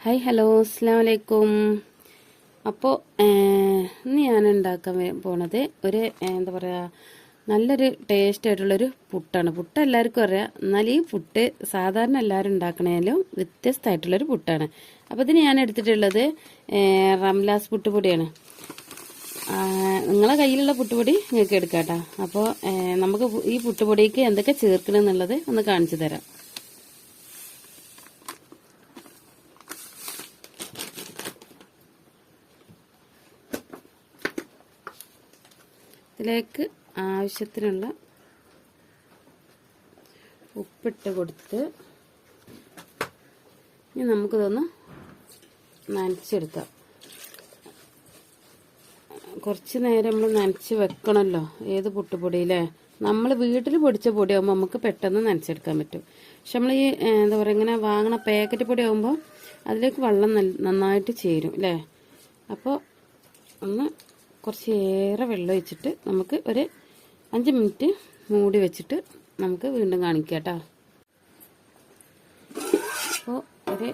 Hi hello അസ്സാം വലൈക്കും അപ്പോൾ ഇന്ന് ഞാൻ ഉണ്ടാക്കാൻ പോണത് ഒരു എന്താ പറയുക നല്ലൊരു ടേസ്റ്റ് ആയിട്ടുള്ളൊരു പുട്ടാണ്. പുട്ട് എല്ലാവർക്കും അറിയാം. എന്നാൽ ഈ പുട്ട് സാധാരണ എല്ലാവരും ഉണ്ടാക്കണേലും വ്യത്യസ്തമായിട്ടുള്ളൊരു പുട്ടാണ്. അപ്പോൾ ഇതിന് ഞാൻ എടുത്തിട്ടുള്ളത് റംലാസ് പുട്ടുപൊടിയാണ് ആ, നിങ്ങളെ കയ്യിലുള്ള പുട്ടുപൊടി നിങ്ങൾക്ക് എടുക്കാം കേട്ടോ അപ്പോൾ നമുക്ക് ഈ പുട്ടുപൊടിക്ക് എന്തൊക്കെ ചേർക്കണം എന്നുള്ളത് ഒന്ന് കാണിച്ചു തരാം. ഇതിലേക്ക് ആവശ്യത്തിനുള്ള ഉപ്പിട്ട് കൊടുത്ത് ഇനി നമുക്കിതൊന്ന് നനച്ചെടുക്കാം. കുറച്ച് നേരം നമ്മൾ നനച്ച് വെക്കണമല്ലോ ഏത് പുട്ടുപൊടിയില്ലേ നമ്മൾ വീട്ടിൽ പൊടിച്ച പൊടിയാകുമ്പോൾ നമുക്ക് പെട്ടെന്ന് നനച്ചെടുക്കാൻ പറ്റും. പക്ഷെ നമ്മൾ ഈ എന്താ പറയുക ഇങ്ങനെ വാങ്ങണ പാക്കറ്റ് പൊടി ആകുമ്പോൾ അതിലേക്ക് വെള്ളം നന്നായിട്ട് ചേരും അല്ലേ അപ്പോൾ ഒന്ന് കുറച്ച് ഏറെ വെള്ളം ഒഴിച്ചിട്ട് നമുക്ക് ഒരു അഞ്ച് മിനിറ്റ് മൂടി വെച്ചിട്ട് നമുക്ക് വീണ്ടും കാണിക്കാം കേട്ടോ. അപ്പോൾ ഒരു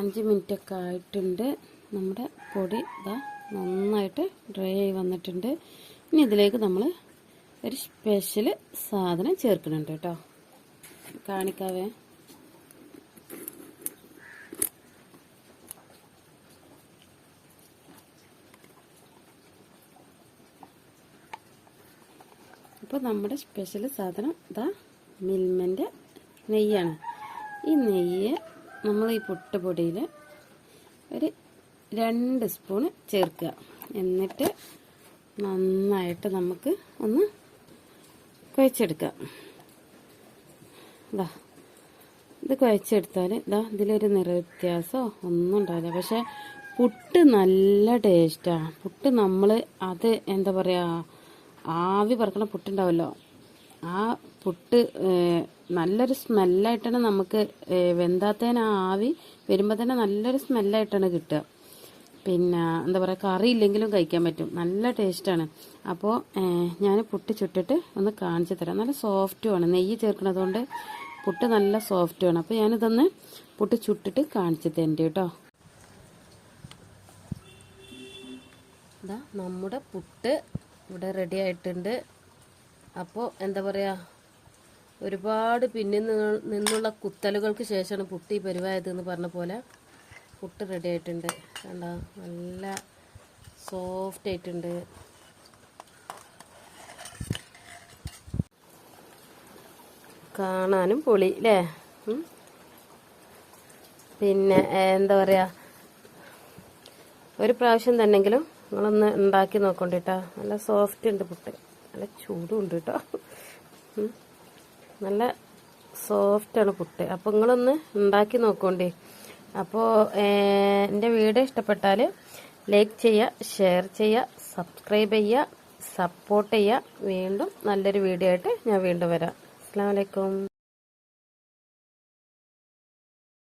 അഞ്ച് മിനിറ്റൊക്കെ ആയിട്ടുണ്ട്. നമ്മുടെ പൊടി ഇതാ നന്നായിട്ട് ഡ്രൈ ആയി വന്നിട്ടുണ്ട്. ഇനി ഇതിലേക്ക് നമ്മൾ ഒരു സ്പെഷ്യൽ സാധനം ചേർക്കുന്നുണ്ട് കേട്ടോ. കാണിക്കാവേ. അപ്പോൾ നമ്മുടെ സ്പെഷ്യൽ സാധനം ഇതാ മിൽമന്റെ നെയ്യാണ്. ഈ നെയ്യ് നമ്മൾ ഈ പുട്ടുപൊടിയിൽ ഒരു രണ്ട് സ്പൂൺ ചേർക്കുക. എന്നിട്ട് നന്നായിട്ട് നമുക്ക് ഒന്ന് കുഴച്ചെടുക്കാം. ഇതാ ഇത് കുഴച്ചെടുത്താൽ ഇതാ ഇതിലൊരു നിറവ്യത്യാസമോ ഒന്നും ഉണ്ടാവില്ല പക്ഷെ പുട്ട് നല്ല ടേസ്റ്റാണ് പുട്ട് നമ്മൾ അത് എന്താ പറയുക ആവി പറക്കണ പുട്ടുണ്ടാവല്ലോ. ആ പുട്ട് നല്ലൊരു സ്മെല്ലായിട്ടാണ് നമുക്ക് ഏഹ്, ആവി വരുമ്പോൾ തന്നെ നല്ലൊരു സ്മെല്ലായിട്ടാണ് കിട്ടുക. പിന്നെ എന്താ പറയുക കറി ഇല്ലെങ്കിലും കഴിക്കാൻ പറ്റും. നല്ല ടേസ്റ്റാണ്. അപ്പോൾ ഞാൻ പുട്ട് ചുട്ടിട്ട് ഒന്ന് കാണിച്ചു തരാം. നല്ല സോഫ്റ്റുമാണ്. നെയ്യ് ചേർക്കുന്നതുകൊണ്ട് പുട്ട് നല്ല സോഫ്റ്റുമാണ്. അപ്പോൾ ഞാനിതൊന്ന് പുട്ട് ചുട്ടിട്ട് കാണിച്ചു തരണ്ട് കേട്ടോ. ഇതാ നമ്മുടെ പുട്ട് ഇവിടെ റെഡി ആയിട്ടുണ്ട്. അപ്പോൾ എന്താ പറയുക ഒരുപാട് പിന്നിൽ നിന്നുള്ള കുത്തലുകൾക്ക് ശേഷമാണ് പുട്ടി പരിവായത് എന്ന് പറഞ്ഞ പോലെ പുട്ട് റെഡി ആയിട്ടുണ്ട്. കണ്ട? നല്ല സോഫ്റ്റ് ആയിട്ടുണ്ട്. കാണാനും പൊളി അല്ലേ പിന്നെ എന്താ പറയുക ഒരു പ്രാവശ്യം തന്നെങ്കിലും നിങ്ങളൊന്ന് ഉണ്ടാക്കി നോക്കണ്ട നല്ല സോഫ്റ്റ് ഉണ്ട് പുട്ട്. നല്ല ചൂടുണ്ട് കേട്ടോ. നല്ല സോഫ്റ്റാണ് പുട്ട്. അപ്പം നിങ്ങളൊന്ന് ഉണ്ടാക്കി നോക്കണ്ടേ. അപ്പോൾ എന്റെ വീഡിയോ ഇഷ്ടപ്പെട്ടാൽ ലൈക്ക് ചെയ്യുക ഷെയർ ചെയ്യുക സബ്സ്ക്രൈബ് ചെയ്യുക സപ്പോർട്ട് ചെയ്യുക. വീണ്ടും നല്ലൊരു വീഡിയോ ആയിട്ട് ഞാൻ വീണ്ടും വരാം. അസ്സാം വലൈക്കും